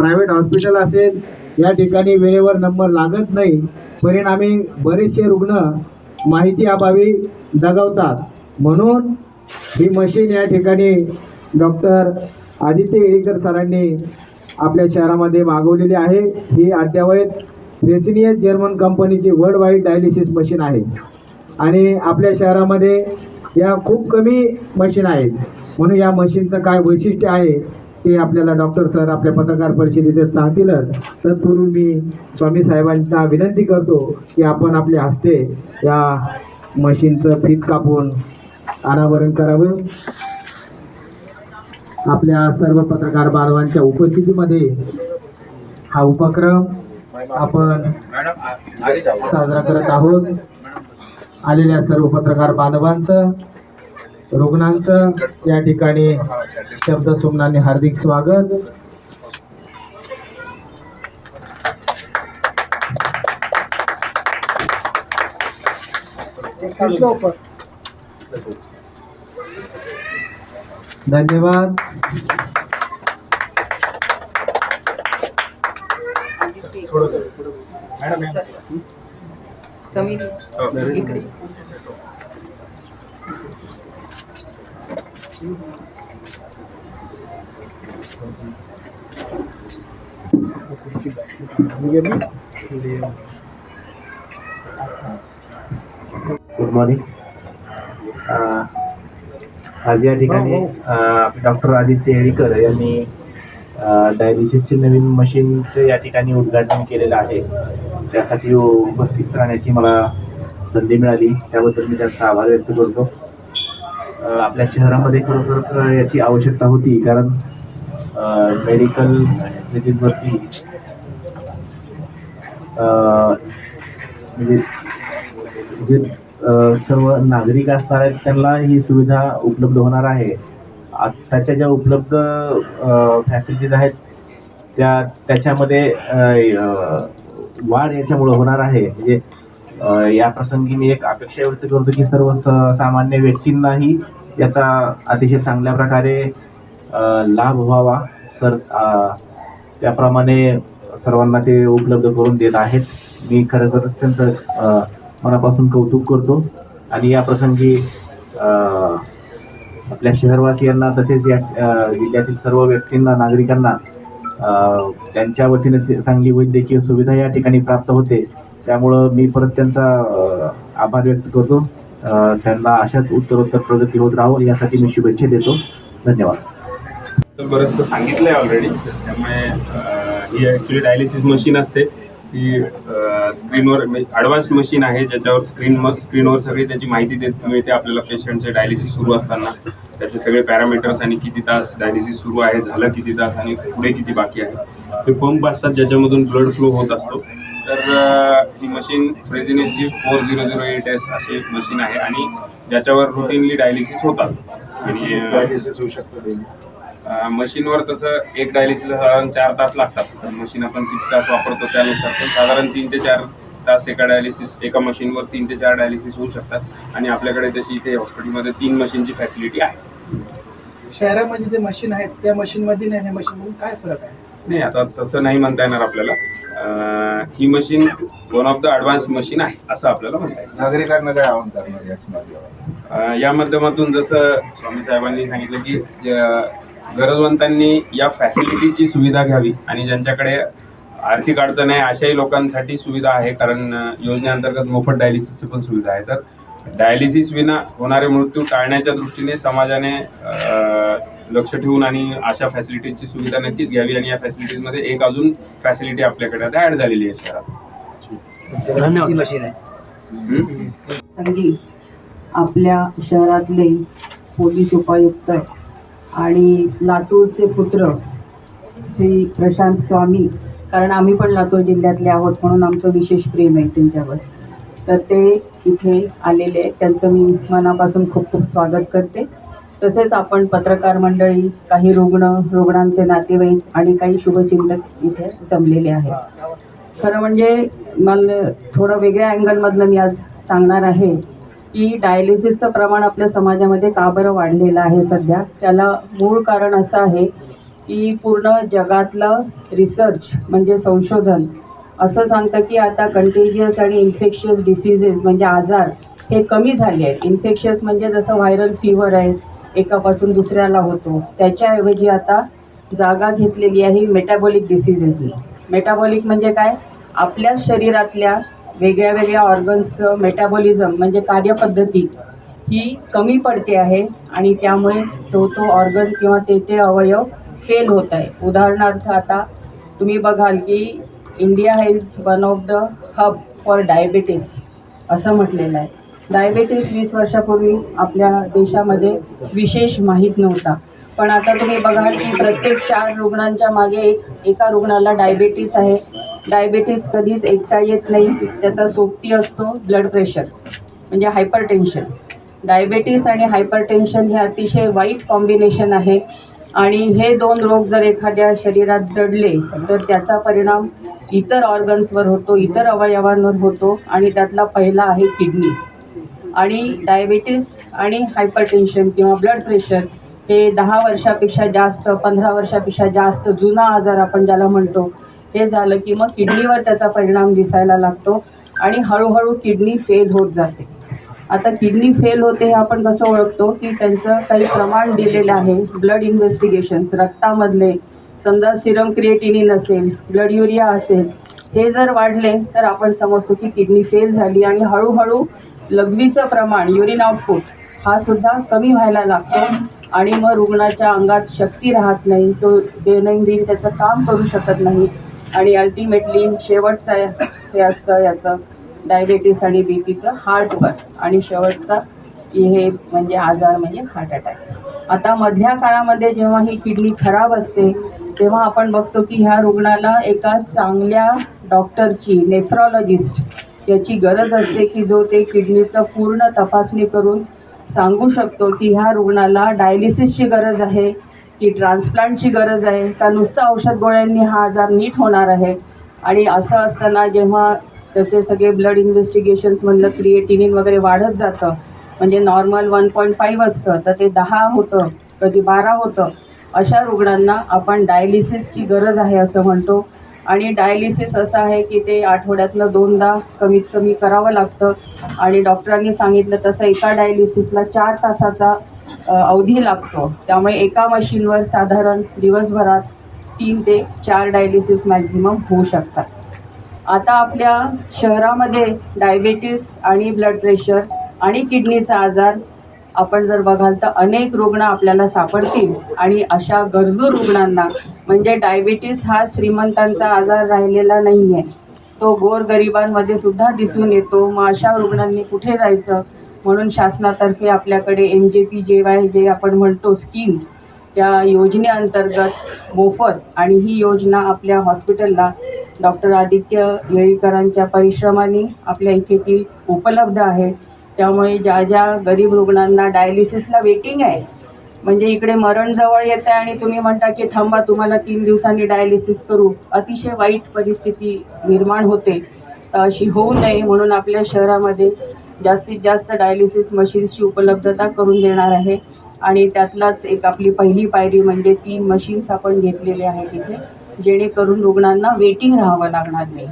Private hospital असेल या ठिकाणी वेळेवर नंबर लागत नाही. परिणामी बरेचसे रुग्ण माहिती अभावी दगावतात. म्हणून ही मशीन या ठिकाणी डॉक्टर आदित्य येळीकर सरांनी आपल्या शहरामध्ये मागवलेली आहे. ही अद्ययावत रेसिनियस जर्मन कंपनीची वर्ल्ड वाईड डायलिसिस मशीन आहे. आणि आपल्या शहरामध्ये या खूप कमी मशीन आहेत. म्हणून या मशीनचं काय वैशिष्ट्य आहे ते आपल्याला डॉक्टर सर आपल्या पत्रकार परिषदेत सांगतीलच तत्पूर्वी मी स्वामी साहेबांना विनंती करतो की आपण आपल्या हस्ते या मशीनचं फीत कापून अनावरण करावं. आपल्या सर्व पत्रकार बांधवांच्या उपस्थितीमध्ये हा उपक्रम आपण साजरा करत आहोत. आलेल्या सर्व पत्रकार बांधवांचं रुग्णांचं या ठिकाणी शब्द सुमनाने हार्दिक स्वागत. धन्यवाद. समीर इकडे. गुड मॉर्निंग uh, आज या ठिकाणी डॉक्टर आदित्य येळीकर यांनी uh, डायलिसिसचे नवीन मशीनचं या ठिकाणी उद्घाटन केलेलं आहे. त्यासाठी उपस्थित राहण्याची मला संधी मिळाली. त्याबद्दल मी त्यांचा आभार व्यक्त करतो. आपल्या शहरामध्ये खरोखरच याची आवश्यकता होती कारण मेडिकल वरती म्हणजे जे सर्व नागरिक असणार आहेत त्यांना ही सुविधा उपलब्ध होणार आहे. आत्ताच्या ज्या उपलब्ध फॅसिलिटीज आहेत त्या त्याच्यामध्ये वाढ याच्यामुळं होणार आहे. म्हणजे या प्रसंगी मी एक अपेक्षा व्यक्त करतो की सर्व स- सामान्य व्यक्तींनाही याचा अतिशय चांगल्या प्रकारे लाभ व्हावा. सर त्याप्रमाणे सर्वांना ते उपलब्ध करून देत आहेत. मी खरोखरच त्यांचं मनापासून कौतुक करतो. आणि या प्रसंगी आपल्या शहरवासियांना तसेच या जिल्ह्यातील सर्व व्यक्तींना नागरिकांना त्यांच्या वतीने ते- चांगली वैद्यकीय सुविधा या ठिकाणी प्राप्त होते. त्यामुळं मी परत त्यांचा आभार व्यक्त करतो. त्यांना अशाच उत्तरोत्तर प्रगती होत राहो यासाठी मी शुभेच्छा देतो. धन्यवाद. तर बरंचसं सांगितलं आहे ऑलरेडी त्यामुळे ही ॲक्च्युली डायलिसिस मशीन असते. ती स्क्रीनवर ॲडव्हान्स मशीन आहे ज्याच्यावर स्क्रीन स्क्रीनवर सगळी त्याची माहिती देत मिळते आपल्याला पेशंटचे डायलिसिस सुरू असताना. त्याचे सगळे पॅरामीटर्स आणि किती तास डायलिसिस सुरू आहे झालं किती तास आणि पुढे किती बाकी आहे. ते पंप असतात ज्याच्यामधून ब्लड फ्लो होत असतो. तर ही machine फ्रेझिनेसची four zero zero eight S अशी एक मशीन आहे आणि ज्याच्यावर रुटीनली डायलिसिस होतात. आणि अं, अ, मशीनवर तसं एक डायलिसिसला साधारण चार तास लागतात. मशीन आपण किती तास वापरतो त्यानुसार पण साधारण तीन ते चार तास एका डायलिसिस एका मशीनवर तीन ते चार डायलिसिस होऊ शकतात. आणि आपल्याकडे तशी इथे हॉस्पिटलमध्ये तीन मशीनची फॅसिलिटी आहे. शहरामध्ये जे मशीन आहेत त्या मशीनमध्ये आणि ह्या मशीनमध्ये काय फरक आहे? नाही आता तसं नाही म्हणता येणार आपल्याला. अ, ही machine one of the advance machine आहे असं आपल्याला म्हणता येईल. नागरिकांना काय आव्हान करणार याच्या माध्यमातून? अ, या माध्यमातून जसं स्वामी साहेबांनी सांगितलं की ज- गरजवंतांनी या फॅसिलिटीची सुविधा घ्यावी आणि ज्यांच्याकडे आर्थिक अडचण आहे अशाही लोकांसाठी सुविधा आहे कारण अ, योजनेअंतर्गत मोफत डायलिसिसची पण सुविधा आहे. तर डायलिसिस विना होणारे मृत्यू टाळण्याच्या दृष्टीने समाजाने लक्ष ठेवून आणि अशा फॅसिलिटीजची सुविधा नक्कीच घ्यावी आणि या फॅसिलिटीजमध्ये एक अजून फॅसिलिटी आपल्याकडे आता ॲड झालेली आहे शहरात. धन्यवाद. मशीन आहे. हम्म? संगी आपल्या शहरातले पोलीस उपायुक्त आणि लातूरचे पुत्र श्री प्रशांत स्वामी कारण आम्ही पण लातूर जिल्ह्यातले आहोत म्हणून आमचं विशेष प्रेम आहे त्यांच्यावर. तर ते इथे आलेले आहेत. त्यांचं मी मनापासून खूप खूप स्वागत करते. तसेच आपण पत्रकार मंडळी काही रुग्ण रुग्णांचे नातेवाईक आणि काही शुभचिंतक इथे जमलेले आहेत. खरं म्हणजे मला थोडं वेगळ्या अँगलमधलं मी आज सांगणार आहे की डायलिसिसचं प्रमाण आपल्या समाजामध्ये का बरं वाढलेलं आहे सध्या? त्याला मूळ कारण असं आहे की पूर्ण जगातलं रिसर्च म्हणजे संशोधन असं सांगतं की आता कंटेजियस आणि इन्फेक्शियस डिसिजेस म्हणजे आजार हे कमी झाले आहेत. इन्फेक्शियस म्हणजे जसं व्हायरल फीवर आहे एकापासून दुसऱ्याला होतो. त्याच्याऐवजी आता जागा घेतलेली आहे मेटाबॉलिक डिसिजेसनी मेटाबॉलिक म्हणजे काय? आपल्याच शरीरातल्या वेगळ्या वेगळ्या ऑर्गन्सचं मेटाबॉलिझम म्हणजे कार्यपद्धती ही कमी पडते आहे आणि त्यामुळे तो तो ऑर्गन किंवा ते ते अवयव फेल होत आहे. उदाहरणार्थ आता तुम्ही बघाल की India is one of the hub for diabetes असं म्हटलेलं आहे. डायबिटीस वीस वर्षापूर्वी आपल्या देशामध्ये विशेष माहीत नव्हता. पण आता तुम्ही बघाल की प्रत्येक चार रुग्णांच्या मागे एक एका रुग्णाला डायबिटीस आहे. डायबिटीस कधीच एकटा येत नाही. त्याचा सोबती असतो ब्लड प्रेशर म्हणजे हायपर टेन्शन डायबेटीस आणि हायपर टेन्शन हे अतिशय वाईट कॉम्बिनेशन आहे. आणि हे दोन रोग जर एखाद्या शरीरात जडले तर त्याचा परिणाम इतर ऑर्गन्सवर होतो इतर अवयवांवर होतो आणि त्यातला पहिला आहे किडनी. आणि डायबिटीस आणि हायपरटेन्शन किंवा ब्लड प्रेशर हे दहा वर्षापेक्षा जास्त पंधरा वर्षापेक्षा जास्त जुना आजार आपण ज्याला म्हणतो हे झालं की मग किडनीवर त्याचा परिणाम दिसायला लागतो आणि हळूहळू किडनी फेल होत जाते. आता किडनी फेल होते हे आपण कसं ओळखतो की त्यांचं काही प्रमाण दिलेलं आहे ब्लड इन्व्हेस्टिगेशन्स रक्तामधले समजा सिरम क्रिएटिनिन असेल ब्लड युरिया असेल हे जर वाढले तर आपण समजतो की किडनी फेल झाली आणि हळूहळू लघवीचं प्रमाण युरिन आउटपुट हा सुद्धा कमी व्हायला लागतो. आणि मग रुग्णाच्या अंगात शक्ती राहत नाही तो दैनंदिन त्याचं काम करू शकत नाही. आणि अल्टिमेटली शेवटचं हे असतं याचं डायबेटीस आणि बी पीचं हार्टवर आणि शेवटचा हे म्हणजे आजार म्हणजे हार्ट अटॅक आता मधल्या काळामध्ये जेव्हा ही किडनी खराब असते तेव्हा आपण बघतो की ह्या रुग्णाला एका चांगल्या डॉक्टरची नेफ्रॉलॉजिस्ट याची गरज असते की जो ते किडनीचं पूर्ण तपासणी करून सांगू शकतो की ह्या रुग्णाला डायलिसिसची गरज आहे की ट्रान्सप्लांटची गरज आहे का नुसतं औषध गोळ्यांनी हा आजार नीट होणार आहे. आणि असं असताना जेव्हा त्याचे सगळे ब्लड इन्व्हेस्टिगेशन्समधलं क्रिएटिनिन वगैरे वाढत जातं म्हणजे नॉर्मल वन पॉईंट फाईव्ह असतं तर ते दहा होतं कधी बारा होतं अशा रुग्णांना आपण डायलिसिसची गरज आहे असं म्हणतो. आणि डायलिसिस असं आहे की ते आठवड्यातलं दोनदा कमीत कमी करावं लागतं. आणि डॉक्टरांनी सांगितलं तसं एका डायलिसिसला चार तासाचा अवधी लागतो. त्यामुळे एका मशीनवर साधारण दिवसभरात तीन ते चार डायलिसिस मॅक्झिमम होऊ शकतात. आता आपल्या शहरामध्ये डायबेटीस आणि ब्लड प्रेशर आणि किडनीचा आजार आपण जर बघाल तर अनेक रुग्ण आपल्याला सापडतील. आणि अशा गरजू रुग्णांना म्हणजे डायबिटीस हा श्रीमंतांचा आजार राहिलेला नाही आहे तो गोरगरिबांमध्ये सुद्धा दिसून येतो. मग अशा रुग्णांनी कुठे जायचं? म्हणून शासनातर्फे आपल्याकडे एम जे पी जे वाय जे आपण म्हणतो स्कीम त्या योजनेअंतर्गत मोफत आणि ही योजना आपल्या हॉस्पिटलला डॉक्टर आदित्य येळीकरांच्या परिश्रमाने आपल्या इथे ती उपलब्ध आहे. त्यामुळे ज्या ज्या गरीब रुग्णांना डायलिसिसला वेटिंग आहे म्हणजे इकडे मरण जवळ येत आहे आणि तुम्ही म्हणता की थांबा तुम्हाला तीन दिवसांनी डायलिसिस करू. अतिशय वाईट परिस्थिती निर्माण होते. तर अशी होऊ नये म्हणून आपल्या शहरामध्ये जास्तीत जास्त डायलिसिस मशीन्सची उपलब्धता करून देणार आहे. आणि त्यातलाच एक आपली पहिली पायरी म्हणजे तीन मशीन्स आपण घेतलेले आहेत तिथे जेणेकरून रुग्णांना वेटिंग राहावं लागणार नाही.